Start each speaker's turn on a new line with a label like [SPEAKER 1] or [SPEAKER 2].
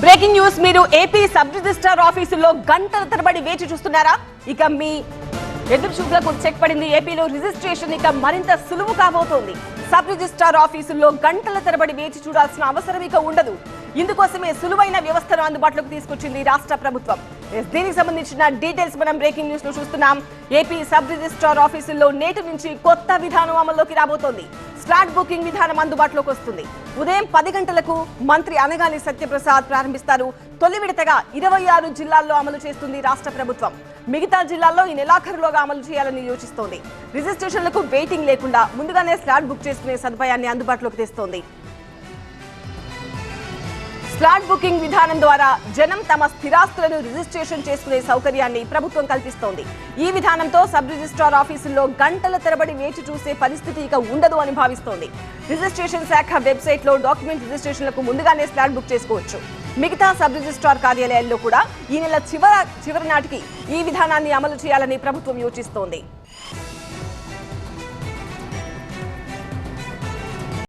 [SPEAKER 1] Breaking news మీరు AP sub registrar ఆఫీసులో గంటల తరబడి వేచి చూస్తున్నారా? ఇక మీ ఎదురు చూపులకు చెక్ పడింది ఏపీలో రిజిస్ట్రేషన్ ఇక మరింత సులువు కాబోతోంది. సబ్ రిజిస్ట్రార్ ఆఫీసుల్లో గంటల తరబడి వేచి చూడాల్సిన అవసరం ఇక ఉండదు. ఇందుకోసమే సులువైన వ్యవస్థను అందుబాటులోకి తీసుకొచ్చింది రాష్ట్ర ప్రభుత్వం. దీనికి సంబంధించిన డీటెయిల్స్ మనం బ్రేకింగ్ న్యూస్లో చూస్తున్నాం. ఏపీ సబ్ రిజిస్ట్రార్ ఆఫీసుల్లో నేటి నుంచి కొత్త విధానం అమల్లోకి రాబోతోంది. స్లాట్ బుకింగ్ విధానం అందుబాటులోకి వస్తుంది. ఉదయం పది గంటలకు మంత్రి అనగాని సత్యప్రసాద్ ప్రారంభిస్తారు. తొలి విడతగా ఇరవై ఆరు జిల్లాల్లో అమలు చేస్తుంది రాష్ట్ర ప్రభుత్వం. మిగతా జిల్లాల్లో ఈ నెలాఖరులోగా అమలు చేయాలని యోచిస్తోంది. రిజిస్ట్రేషన్లకు వెయిటింగ్ లేకుండా ముందుగానే స్లాట్ బుక్ చేసుకునే సదుపాయాన్ని అందుబాటులోకి తెస్తోంది. స్లాట్ బుకింగ్ విధానం ద్వారా జనం తమ స్థిరాస్తులను రిజిస్ట్రేషన్ చేసుకునే సౌకర్యాన్ని ప్రభుత్వం కల్పిస్తోంది. ఈ విధానంతో సబ్ రిజిస్ట్రార్ ఆఫీసుల్లో గంటల తరబడి వేచి చూసే పరిస్థితి ఇక ఉండదు అని భావిస్తోంది. రిజిస్ట్రేషన్ శాఖ వెబ్సైట్లో డాక్యుమెంట్ రిజిస్ట్రేషన్లకు ముందుగానే స్లాట్ బుక్ చేసుకోవచ్చు. మిగతా సబ్ రిజిస్ట్రార్ కార్యాలయాల్లో కూడా ఈ నెల చివర చివరి నాటికి ఈ విధానాన్ని అమలు చేయాలని ప్రభుత్వం యోచిస్తోంది.